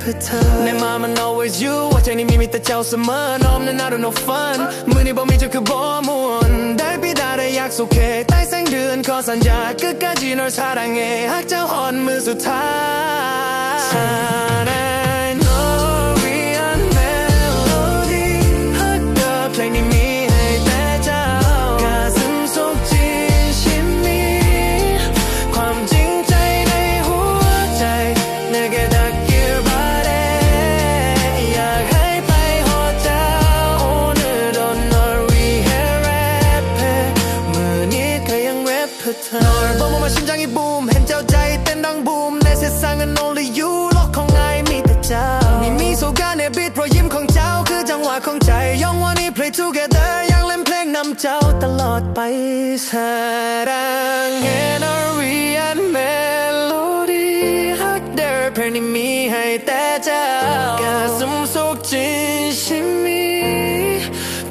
เพื่อเธอในมามัน always you ว่าใจนี้มีมีแต่เจ้าเสมอน้อมนั้น I don't know fun มือนี้บ่มีเจ้าคือบ่มวนได้ปีดาได้อยากสุขเขใต้แสงเดือนขอสัญญา끝까지 널 사랑해หากเจ้าอ่อ 듯한 널 넘어만 심장이 붐 햄자자의 땐당 붐내 세상은 only you โลกของ I มีแต่เจ้านี่มีโซกันในบีทรอยยิ้มของเจ้าคือจังหวะของใจยองวันนี้ play together ยังเล่นเพลงนำเจ้าตลอดไปสัางเงินเรียนเมโลดี้ฮักเดอร์เพลงนี้มีให้แต่เจ้ากระมสุกจริงชิมี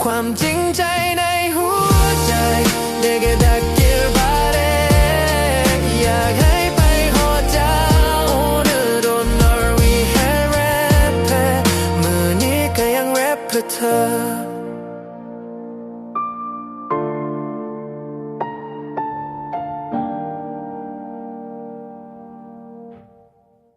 ความจริงใจในหัวใจเด็กดัก พื่อเธอ